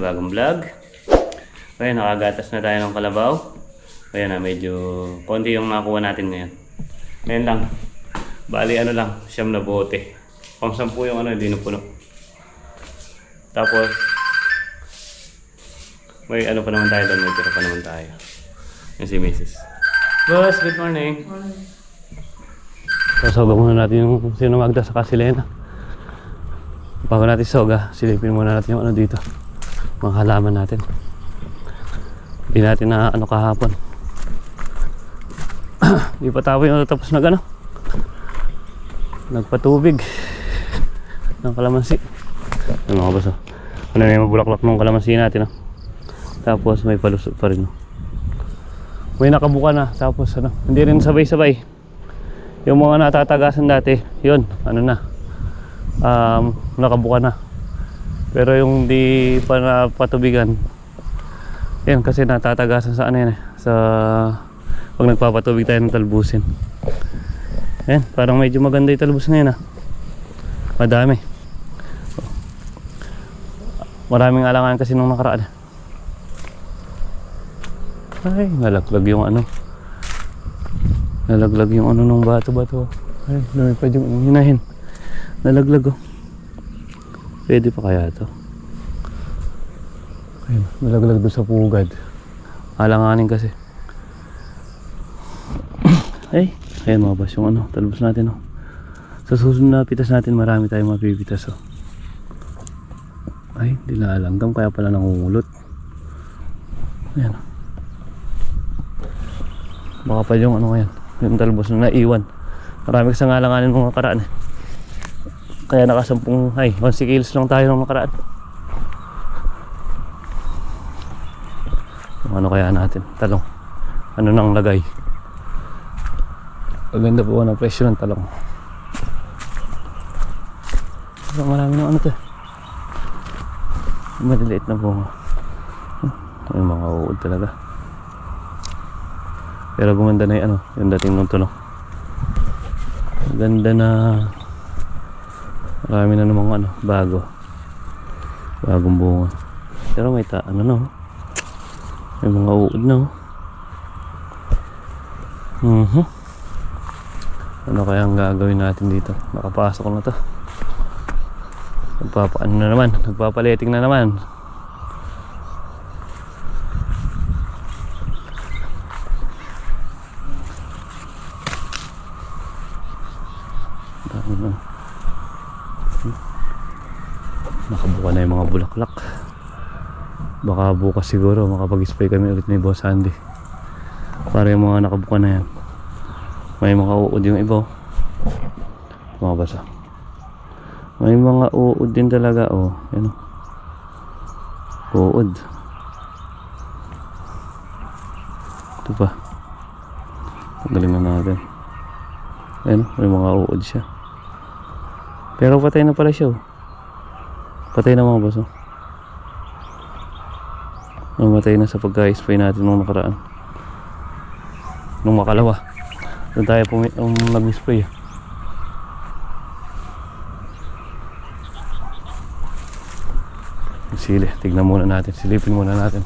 panibagong vlog. Ayan, nakagatas na tayo ng kalabaw. Ayan na, medyo konti yung nakuha natin ngayon. Ayan lang. Bali, ano lang, siyam na bote. Pang sampu yung ano, hindi na puno. Tapos, may ano pa naman tayo doon, may tira pa naman tayo. Yan si Mrs. Boss, good morning. Sasoga muna natin yung sino Magda sa Kasilena. Bago natin soga, silipin muna natin yung ano dito. Mga halaman natin. Hindi natin na ano kahapon. Hindi pa tapo yung tapos na gano. Nagpatubig. Ng kalamansi. Yung mga baso. Ano na yung bulaklak ng kalamansi natin. Oh. Tapos may palusot pa rin. Oh. May nakabuka na. Tapos ano, hindi rin sabay-sabay yung mga natatagasan dati yun ano na um, nakabuka na pero yung di pa napatubigan yan kasi natatagasan sa ano yan eh sa pag nagpapatubig tayo ng talbusin yan parang medyo maganda yung talbus ngayon ah madami maraming alangan kasi nung nakaraan ay nalaglag yung ano Nalaglag yung ano nung bato-bato. Ay, lumipad yung hinahin. Nalaglag oh. Pwede pa kaya to? Ayun, nalaglag doon sa pugad. Alanganin kasi. Ay, ayan mga boss, yung ano, talbos natin oh. Sa susunod na pitas natin, marami tayong mapipitas oh. Ay, hindi nalanggam, kaya pala nangungulot. Ayan oh. Baka pa yung ano ngayon yung talbos na naiwan marami kasi ngalanganin mga karaan eh. Kaya nakasampung ay 1 kilos lang tayo ng makaraan Yung ano kaya natin talong. Ano nang lagay? Maganda po ng presyo ng talong. Pero marami ng ano to eh. maliliit na bunga. Yung mga uod talaga. Pero gumanda na yung ano, yung dating ng tunog. Ganda na marami na namang ano, bago. Bagong bunga. Pero may ta, ano no? May mga uod na oh. Mhm. Ano kaya ang gagawin natin dito? Nakapasok na to. Nagpapaano na naman, nagpapaleting na naman. Dami na. Hmm. Nakabuka na yung mga bulaklak. Baka bukas siguro makapag-spray kami ulit ni Boss Andy. Para yung mga nakabuka na yan. May mga uod yung iba. oh. Mga basa. May mga uod din talaga oh. Yan oh. Uod. Ito pa. Tanggalin na natin. Ayan, may mga uod siya. Pero patay na pala siya. oh. Patay na mga baso. Namatay na sa pagka-spray natin nung nakaraan. Nung makalawa. Doon tayo pumi- um, nag-spray. Sili, tignan muna natin. Silipin muna natin.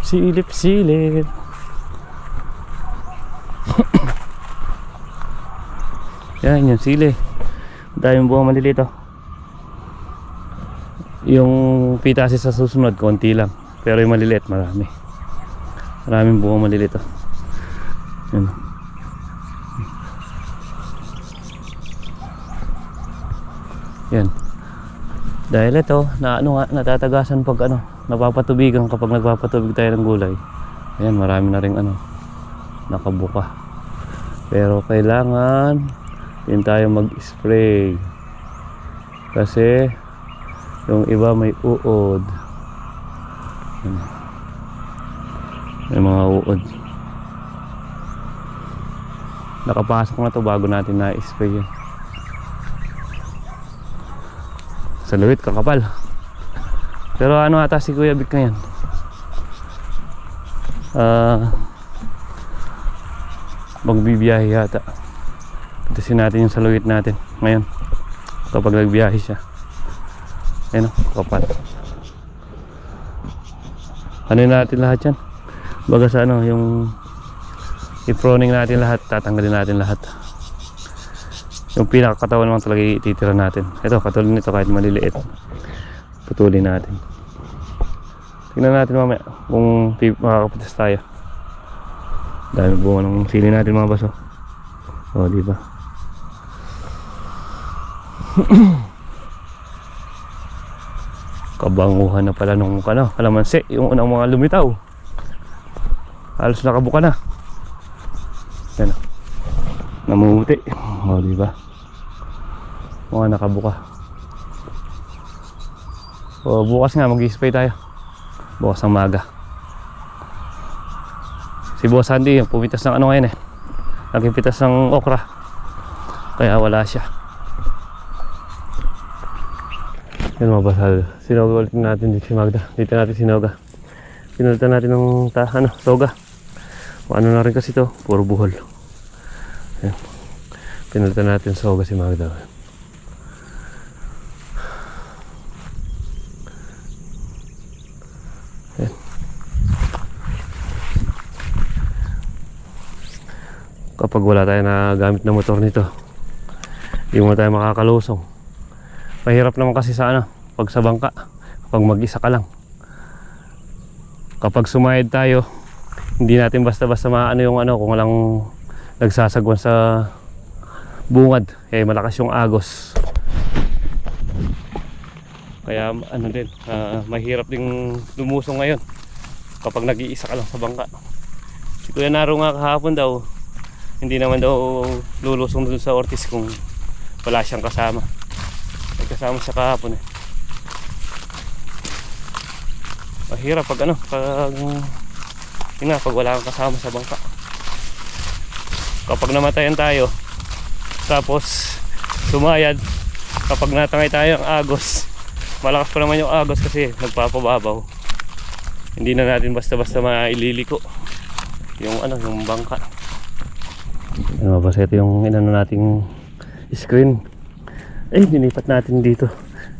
Silip, silip. Yan, yung sili. Daming buwang malilito. Yung pitasi sa susunod, konti lang. Pero yung maliliit, marami. Maraming buwang malilito. Yan. Yan. Dahil ito, na ano nga, natatagasan pag ano, napapatubigan kapag nagpapatubig tayo ng gulay. Ayan, marami na rin ano, nakabuka. Pero kailangan din tayo mag-spray. Kasi yung iba may uod. May mga uod. Nakapasok na to bago natin na-spray yan. Sa luwit, kakapal. Pero ano ata si Kuya Vic na yan? Ah... magbibiyahe yata Pitasin natin yung saluyot natin ngayon. Kapag nagbiyahe siya. Ayun o, kapat. Ano natin lahat yan? Baga sa ano, yung i-proning natin lahat, tatanggalin natin lahat. Yung pinakakatawan lang talaga ititira natin. Ito, katulad nito kahit maliliit. Putulin natin. Tingnan natin mamaya kung makakapitas tayo. Dami bunga ng sili natin mga baso. O, di ba? Kabanguhan na pala nung ano, kalamansi, yung unang mga lumitaw. Halos nakabuka na. Yan. Namumuti. O, di ba? Mga nakabuka. O, bukas nga mag-spray tayo. Bukas ng maga. Si Boss Andy, pumitas ng ano ngayon eh. Nagpipitas ng okra. Kaya wala siya. Yan mga basal. Sinoga ulit natin dito si Magda. Dito natin sinoga. Pinalitan natin ng ta, ano, soga. Ano na rin kasi to, puro buhol. Yan. Pinalitan natin soga si Magda. Yan. Kapag wala tayo na gamit na motor nito, hindi mo tayo makakalusong. Mahirap naman kasi sa ano, pag sa bangka, kapag mag-isa ka lang. Kapag sumayad tayo, hindi natin basta-basta maano yung ano kung walang nagsasagwan sa bungad. Eh malakas yung agos. Kaya ano din, ah, mahirap ding lumusong ngayon kapag nag-iisa ka lang sa bangka. Si Kuya Naro nga kahapon daw, hindi naman daw lulusong dun sa Ortiz kung wala siyang kasama. Kasama siya kahapon eh. Mahirap pag ano, pag yun nga, pag wala kang kasama sa bangka. Kapag namatayan tayo, tapos sumayad, kapag natangay tayo ang agos, malakas pa naman yung agos kasi nagpapababaw. Hindi na natin basta-basta maililiko yung ano, yung bangka. Ano ba ito yung inano nating screen. Eh, nilipat natin dito.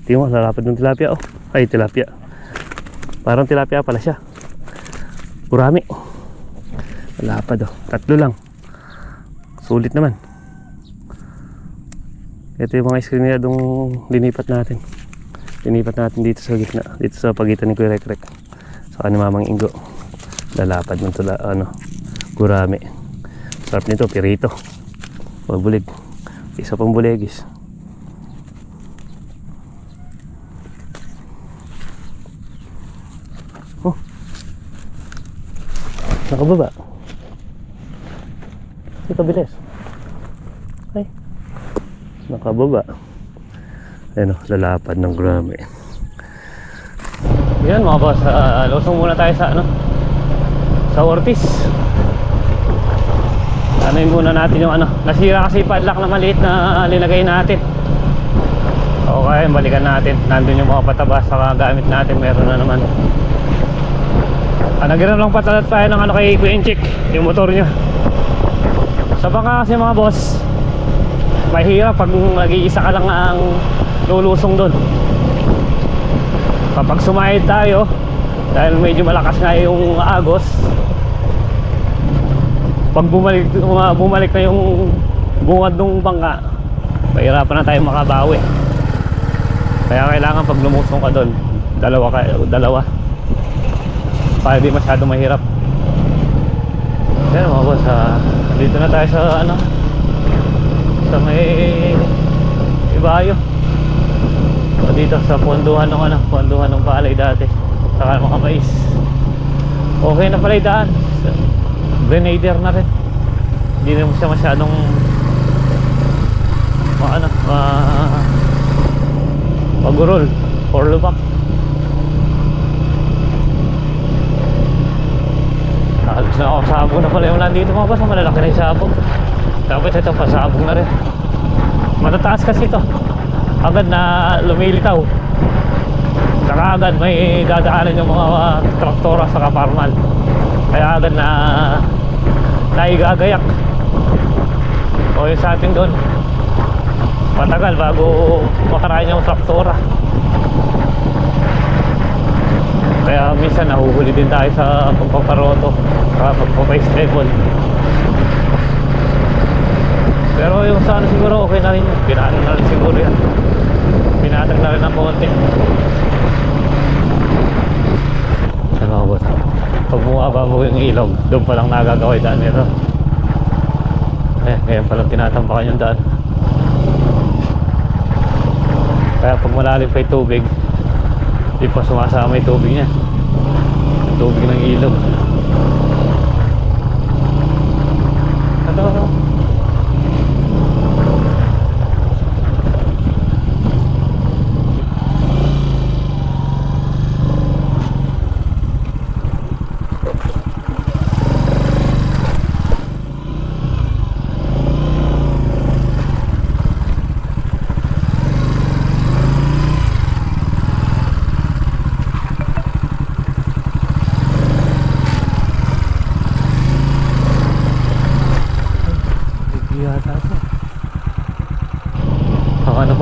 Tingnan mo, lalapad ng tilapia. Oh, ay tilapia. Parang tilapia pala siya. Kurami. Lalapad oh. Tatlo lang. Sulit naman. Ito yung mga screen nila dong linipat natin. Linipat natin dito sa gitna. Dito sa pagitan ni Kuya Rek Rek. Saka ni Mamang Ingo. Lalapad ng tula, ano, gurami. Sarap nito, pirito. Magbulig. Isa pang bulegis. Nakababa. Hindi kabilis. Ay. Nakababa. Ayun o, lalapad ng grami. Yan mga boss, uh, lusong muna tayo sa ano sa Ortiz. Ano yung muna natin yung ano, nasira kasi padlock na maliit na linagay natin. Okay, balikan natin. Nandun yung mga patabas sa gamit natin, meron na naman. Ah, nagiram lang patalat tayo ng ano kay Kuya Inchik, yung motor niya. Sa bangka kasi mga boss, mahirap pag nag-iisa ka lang ang lulusong doon. Kapag sumayad tayo, dahil medyo malakas nga yung agos, pag bumalik, uma- bumalik na yung bungad ng bangka, mahirapan na tayo makabawi. Kaya kailangan pag lumusong ka doon, dalawa ka, dalawa. Para di masyado mahirap. Yan mga boss, ah, dito na tayo sa ano, sa may Ibayo. O dito sa ponduhan ng ano, ponduhan ng palay dati. Saka mga mais. Okay na pala daan. Grenadier na rin. Hindi na siya masyadong ma ano, ma magurol or lubak. Halos na ako sabog na pala yung nandito mga boss. Malalaki na yung sabog. Dapat ito pasabog na rin. Matataas kasi ito. Agad na lumilitaw. Saka agad may dadaanan yung mga traktora sa kaparmal. Kaya agad na naigagayak. O yung sa atin doon. Matagal bago makaraan yung traktora. Kaya minsan nahuhuli din tayo sa pagpaparoto, sa pagpapa-stable. Pero yung sa ano siguro okay na rin yun. Pinaano na rin siguro yan. Pinatag na rin ng konti. Ano ba? Pag bumababaw yung ilog, doon pa lang nagagawa yung daan nito. Eh, ngayon pa lang tinatampakan yung daan. Kaya pag malalim pa yung tubig, di pa sumasama yung tubig niya. Yung tubig ng ilog. Ito, ito.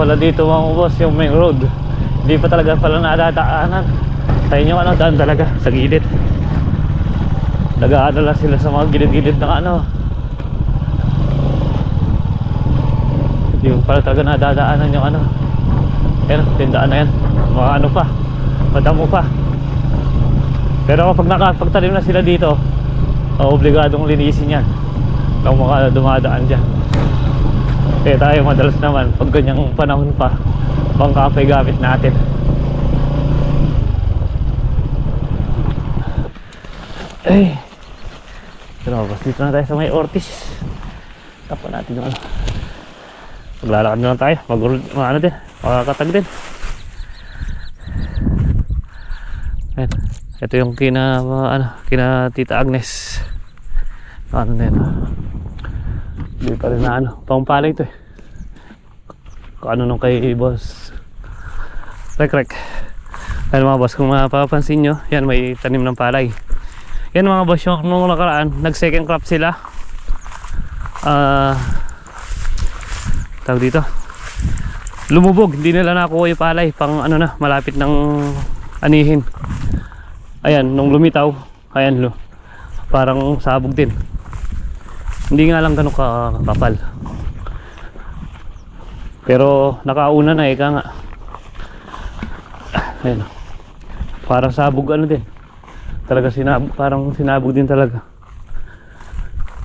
Pala dito mga boss, yung main road. Hindi pa talaga pala nadadaanan. Sa inyo ano, daan talaga, sa gilid. Nagaano lang sila sa mga gilid-gilid ng ano. Hindi pala talaga nadadaanan yung ano. Yan, tindaan na yan. Mga ano pa, madamo pa. Pero kapag nakapagtalim na sila dito, obligadong linisin yan ng mga dumadaan dyan. Kaya tayo madalas naman, pag ganyang panahon pa, pangkape gamit natin. Ay! Pero bas dito na tayo sa may Ortiz. Tapo natin yung ano. Maglalakad na lang tayo. Mag, ano din. Makakatag din. Ayan. Ito yung kina, ano, kina Tita Agnes. Ano na yun. Hindi pa rin na ano. Pangpalay ito eh. Kung ano nung kay boss. Rek rek. Ayan mga boss, kung mapapansin nyo, yan may tanim ng palay. Yan mga boss, yung nung nakaraan, nag second crop sila. Ah... tawag dito. Lumubog, hindi nila nakuha yung palay. Pang ano na, malapit ng anihin. Ayan, nung lumitaw, ayan lo. Parang sabog din. Hindi nga lang ganun ka kapal. Pero nakauna na ika nga. Ayan. Parang sabog ano din. Talaga sinabog, parang sinabog din talaga.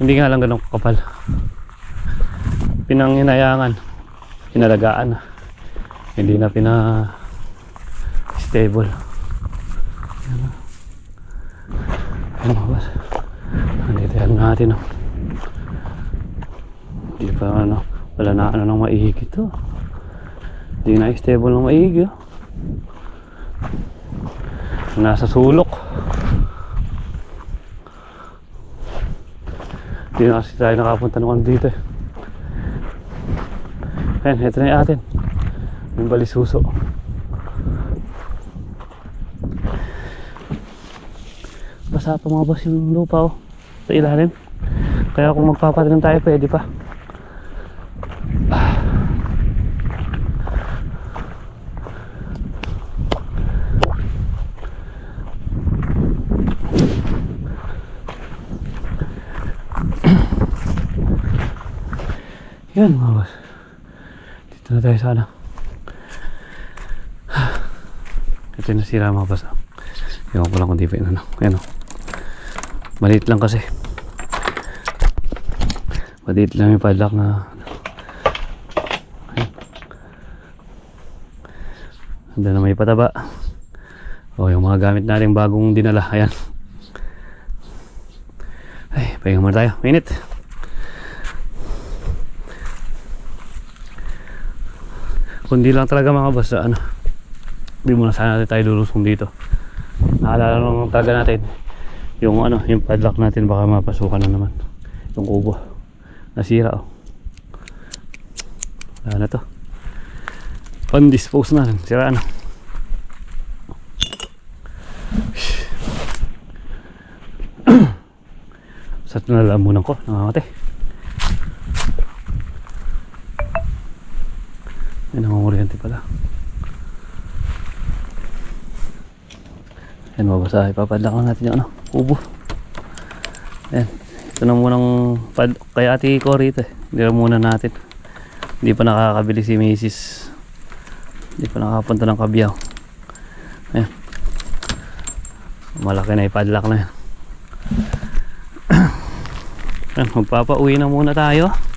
Hindi nga lang ganun kapal. Pinanghinayangan. Pinalagaan na. Hindi na pina stable. Ano boss? Nandito yan natin oh. Hindi pa ano, wala na ano ng maihig ito. Hindi na stable ng maihig oh. Nasa sulok. Hindi na kasi tayo nakapunta naman dito eh. Ayan, ito na yung atin. Yung balisuso. basa pa mga boss yung lupa oh, sa ilalim kaya kung magpapatanim tayo pwede pa yan mga boss dito na tayo sana ito yung nasira mga boss ah. Ewan ko lang kung di pa yun ano. Ayan o. Maliit lang kasi. Maliit lang yung padlock na Ayan. Ando na may pataba. O yung mga gamit natin bagong dinala. Ayan. Ay, pahinga muna tayo. Minute. Kundi lang talaga mga boss. Ano. Hindi muna sana natin tayo lulusong dito. Naalala lang talaga natin yung ano yung padlock natin baka mapasukan na naman. Yung kubo. Nasira oh. Wala to. On dispose na sira na. Sa nalalamunan ko nangamatay Pwede pala. Ayan, mabasa. Ipapadlakan natin yung ano, kubo. Ayan. Ito na munang pad kay ate ko rito eh. Hindi na muna natin. Hindi pa nakakabili si Mrs. Hindi pa nakapunta ng kabiyaw. Ayan. Malaki na ipadlock na yan. Ayan, magpapauwi na muna tayo.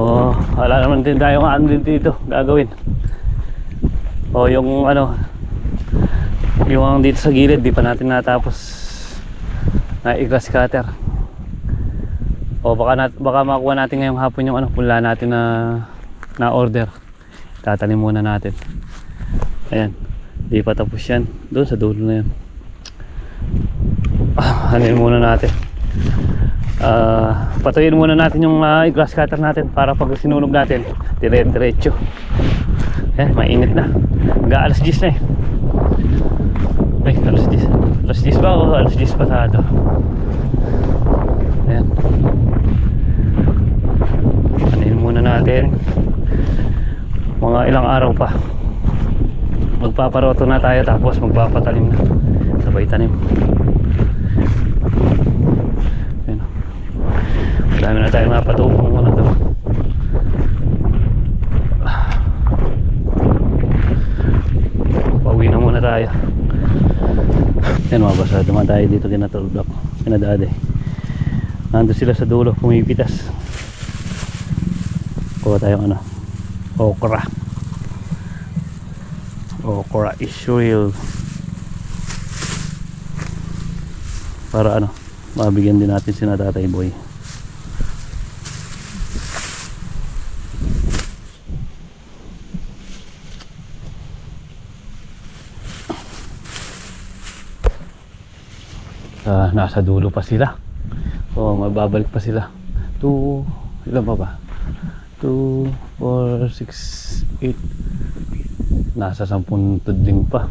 O, wala naman din tayo ano din dito gagawin. O, yung ano, yung dito sa gilid, di pa natin natapos na i-grass cutter. O, baka, nat, baka makuha natin ngayong hapon yung ano, pula natin na na order. Tatanim muna natin. Ayan, di pa tapos yan. Doon sa dulo na yan. Ah, ano muna natin. Ah, patuyin muna natin yung ah, grass cutter natin para pag sinunog natin, dire-diretso. Eh, mainit na. Mag alas 10 na eh. Ay, alas 10. Alas 10 ba o alas 10 pasado? Ayan. Anin muna natin. Mga ilang araw pa. Magpaparoto na tayo tapos magpapatalim na. Sabay tanim. Dami na tayong napatupong muna to. Pauwi na muna tayo. Yan mga basa, duman tayo dito kina Tolblock, kina Dade. Nandun sila sa dulo, pumipitas. Kuha tayong ano, okra. Okra is real. Para ano, mabigyan din natin si Tatay Boy. Ah, nasa dulo pa sila. O, mababalik pa sila. 2, ilan pa ba? 2, 4, 6, 8. Nasa 10 tudling pa.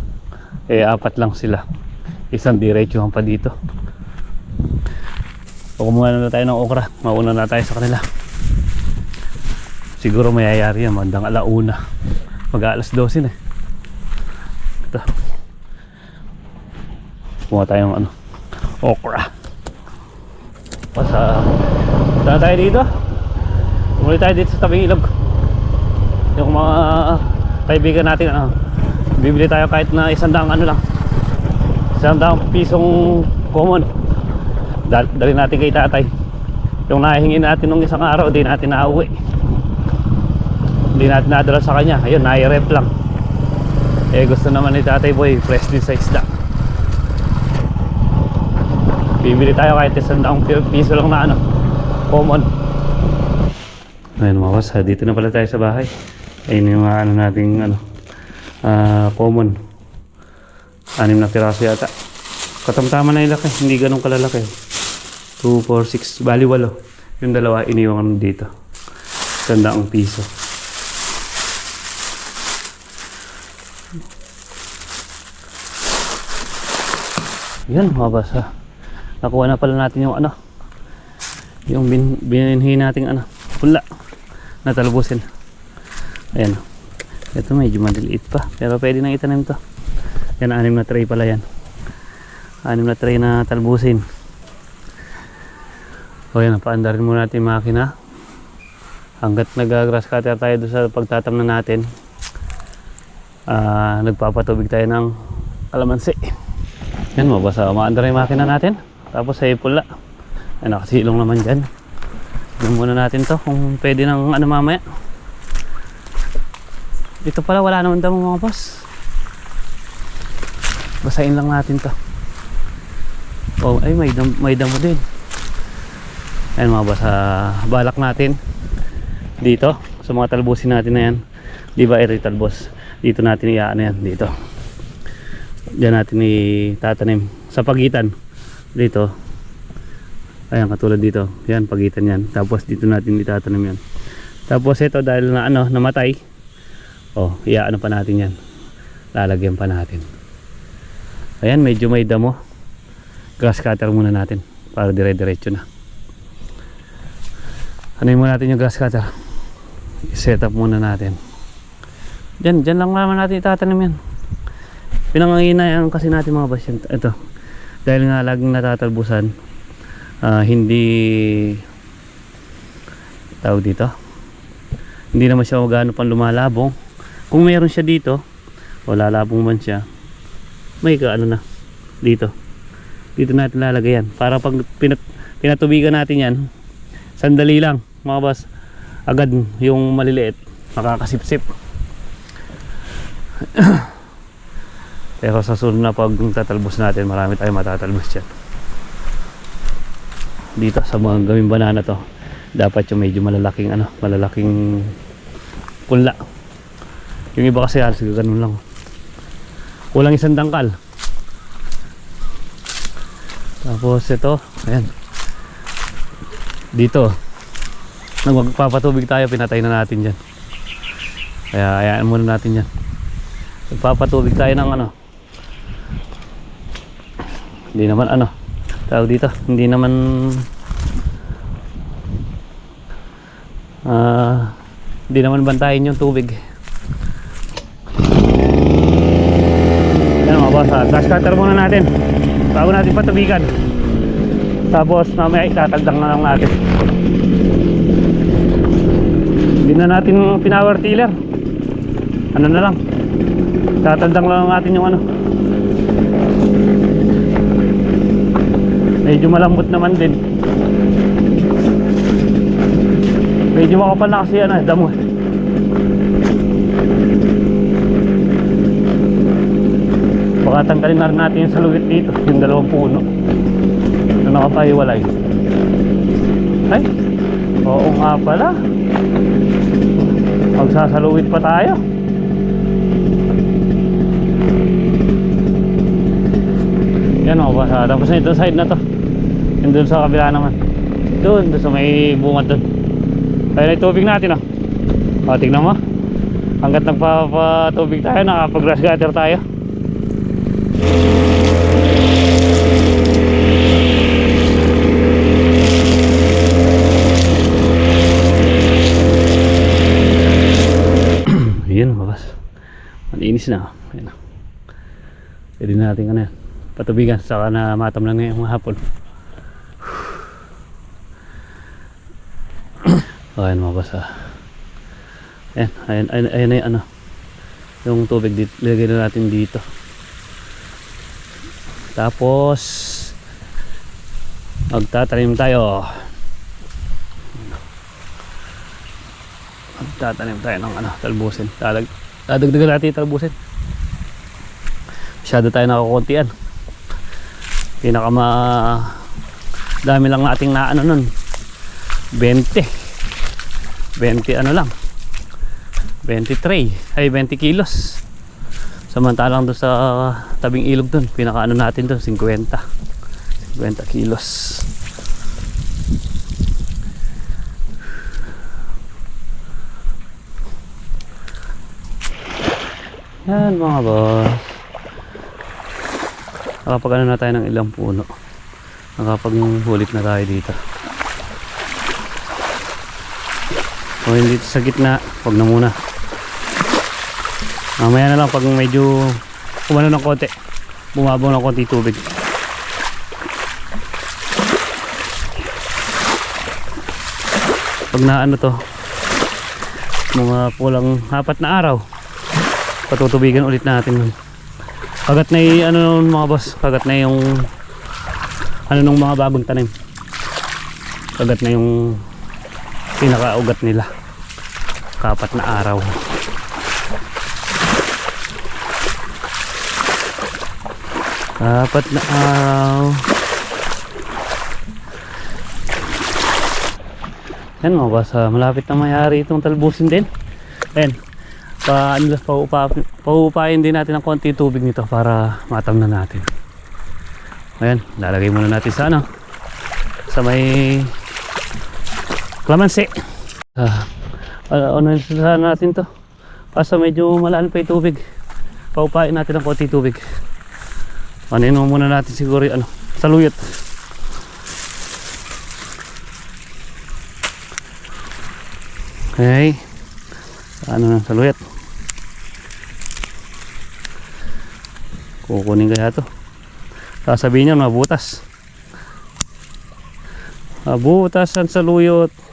Eh, apat lang sila. Isang diretsuhan pa dito. O, kumuha na tayo ng okra. Mauna na tayo sa kanila. Siguro mayayari yan. Mandang alauna. Mag alas 12 na eh. Ito. Kumuha tayo ng ano okra. Pasa, saan tayo dito? Umuli tayo dito sa tabing ilog. Yung mga kaibigan natin, ano, bibili tayo kahit na isang daang ano lang. Isang daang pisong common. Dal dali natin kay tatay. Yung nahihingi natin nung isang araw, di natin nauwi. Hindi natin nadala sa kanya. Ayun, nai-rep lang. Eh, gusto naman ni tatay boy, fresh din sa isda. Bibili tayo kahit isang daang pi- piso lang na ano. Common. Ayun mga boss, ha, dito na pala tayo sa bahay. Ayun yung ano nating ano. ah common. Anim na piraso yata. Katamtama na yung laki, hindi ganun kalalaki. 2, 4, 6, bali walo. Yung dalawa iniwan dito. Isang daang piso. Yan mga boss ha. Nakuha na pala natin yung ano. Yung bin, binhi nating ano. Pula. Natalbusin. Ayan. Ito medyo maliliit pa. Pero pwede nang itanim to. Yan, anim na tray pala yan. Anim na tray na talbusin. O yan, paandarin muna natin yung makina. Hanggat nag-grass cutter tayo doon sa pagtatamnan natin. Ah, nagpapatubig tayo ng kalamansi. Yan, mabasa. Maandar yung makina natin. Tapos sa pula. Ay, nakasilong naman dyan. Tignan muna natin to kung pwede ng ano mamaya. Dito pala wala naman damo mga boss. Basahin lang natin to. Oh, ay may dam may damo din. Ayun mga boss, ah, balak natin dito sa mga talbusin natin na yan. Di ba ito talbos? Dito natin iaano yan dito. Diyan natin itatanim sa pagitan dito. Ayan katulad dito. Yan pagitan yan. Tapos dito natin itatanim yan. Tapos ito dahil na ano namatay. Oh, iaano pa natin yan. Lalagyan pa natin. Ayan medyo may damo. Grass cutter muna natin para dire-diretso na. Ano muna natin yung grass cutter? I-set up muna natin. Diyan, diyan lang naman natin itatanim yan. pinanganginayan kasi natin mga yan. Ito. Dahil nga laging natatalbusan, ah, hindi tawag dito. Hindi naman siya magano pang lumalabong. Kung meron siya dito, o lalabong man siya, may ka ano na dito. Dito natin lalagay yan. Para pag pinat, pinatubigan natin yan, sandali lang mga boss. Agad yung maliliit, makakasipsip. Pero sa sunod na pag tatalbos natin, marami tayong matatalbos dyan. Dito sa mga gawing banana to, dapat yung medyo malalaking ano, malalaking punla. Yung iba kasi halos ganun lang. Kulang isang dangkal. Tapos ito, ayan. Dito. Nang magpapatubig tayo, pinatay na natin dyan. Kaya ayaan muna natin yan. Magpapatubig tayo ng ano. Hindi naman ano. Tawag dito. Hindi naman ah hindi naman bantayin yung tubig. Yan mga boss. ah. Gas cutter muna natin. Bago natin patubigan. Tapos mamaya itatagdang na lang natin. Hindi na natin pinower tiller. Ano na lang. Tatandang lang natin yung ano. Medyo malambot naman din. Medyo makapal na kasi ano, eh, damo. Baka tanggalin na natin yung saluwit dito, yung dalawang puno. Na nakapahiwalay. Ay, oo nga pala. Magsasaluwit pa tayo. Yan o, basa. Tapos na side na to. Yung dun sa kabila naman. Doon, doon sa may bungad doon. Kaya na tubig natin ah. O, tignan mo. Hanggat nagpapatubig tayo, nakapag-grass gutter tayo. Yun, babas. Malinis na. Ayan. Pwede natin ano yan. Patubigan. Saka na matam lang ngayong hapon. O, ayan mga boss ah. Ayan, ayan, ayan, ayan na yung ano. Yung tubig dito, lagay na natin dito. Tapos, magtatanim tayo. Magtatanim tayo ng ano, talbusin. Dadag, dadagdagan natin talbusin. Masyado tayo nakakuntian. Pinaka ma... Dami lang nating na ano nun. 20. 20 ano lang. 20 tray ay 20 kilos. Samantalang doon sa tabing ilog doon pinaka ano natin doon 50 50 kilos. Yan mga boss. Nakapag ano na tayo ng ilang puno. Nakapag hulit na tayo dito kung hindi ito sa gitna. Wag na muna. Mamaya na lang pag medyo kumano ng konti. Bumabaw ng konti tubig. Pag na ano to mga pulang apat na araw patutubigan ulit natin kagat na yung ano nun, mga boss kagat na yung ano nung mga bagong tanim. Kagat na yung pinakaugat nila kapat na araw. Kapat na araw. Yan mga boss ah, malapit na mayari itong talbusin din. Yan pa, ano, paupa, paupayin din natin ng konti tubig nito para matam na natin. Ayan lalagay muna natin sa ano sa may Klamansi. Ah, ano, ano sana natin to? Basta medyo malaan pa yung tubig. Paupain natin ng konti tubig. Panin mo muna natin siguro yung ano, saluyot. Okay. Ano ng saluyot? Kukunin kaya to. Sasabihin niya, mabutas. Mabutas ang saluyot.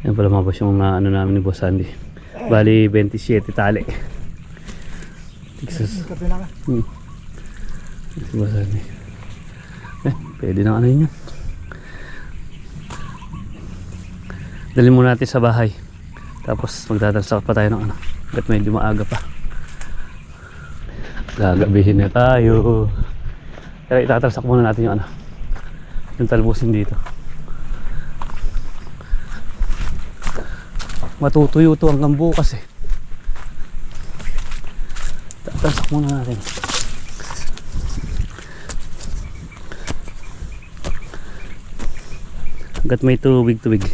Yan pala mga boss yung mga ano namin ni Boss Andy. Bali 27 tali. Texas. Hmm. Si Boss Andy. Eh, pwede na ano yun yan. Dalhin muna natin sa bahay. Tapos magdadalsak pa tayo ng ano. Hanggat medyo maaga pa. Gagabihin na tayo. Kaya itatalsak muna natin yung ano. Yung talbusin dito. Matutuyo to hanggang bukas eh. Tatalsak muna natin. Hanggat may tubig-tubig.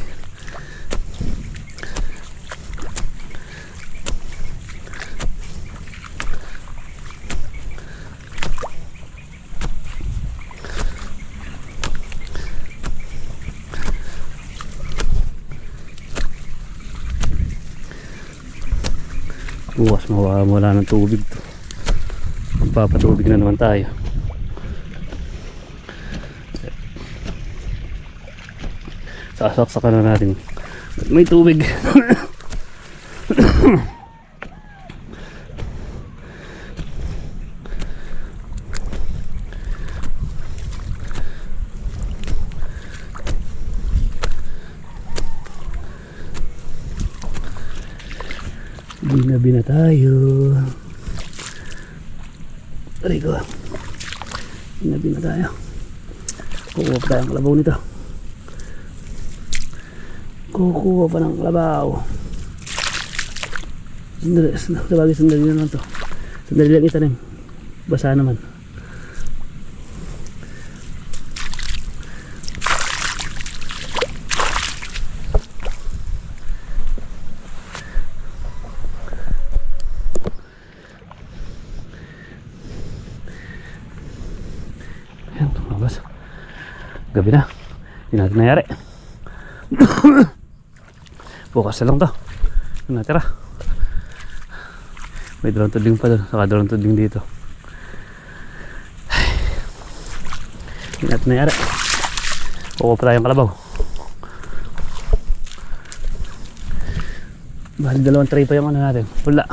Bukas mawawala ng tubig to. Magpapatubig na naman tayo. Sasaksakan na natin. May tubig. Binabi na tayo. Aray ko. Binabi na tayo. Kalabaw nito. Kukuha pa ng kalabaw. Sandali, sandali, sandali lang to. Sandali lang itanim. Basa naman. Ayan, lumabas. Gabi na. Hindi natin nayari. Bukas na lang to. Ano natira? May drone tudling pa doon. Saka drone tudling dito. Hindi natin nayari. Kukuha pa tayong kalabaw. Bali dalawang tray pa yung ano natin. Wala.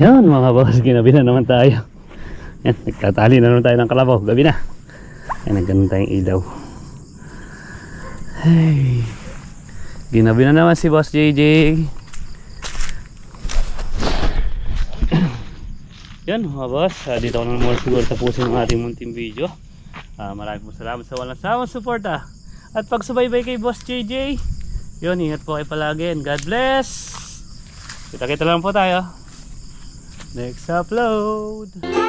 Yan mga boss, ginabi na naman tayo. Yan, nagtatali na naman tayo ng kalabaw. Gabi na. Yan, nagganun tayong ilaw. Hey. Ginabi na naman si Boss JJ. Yan mga boss, ah, dito ko na naman siguro tapusin ang ating munting video. Ah, maraming po salamat sa walang sawang suporta. At pagsubaybay kay Boss JJ. Yun, ingat po kayo palagi and God bless. Kita-kita lang po tayo. Next upload.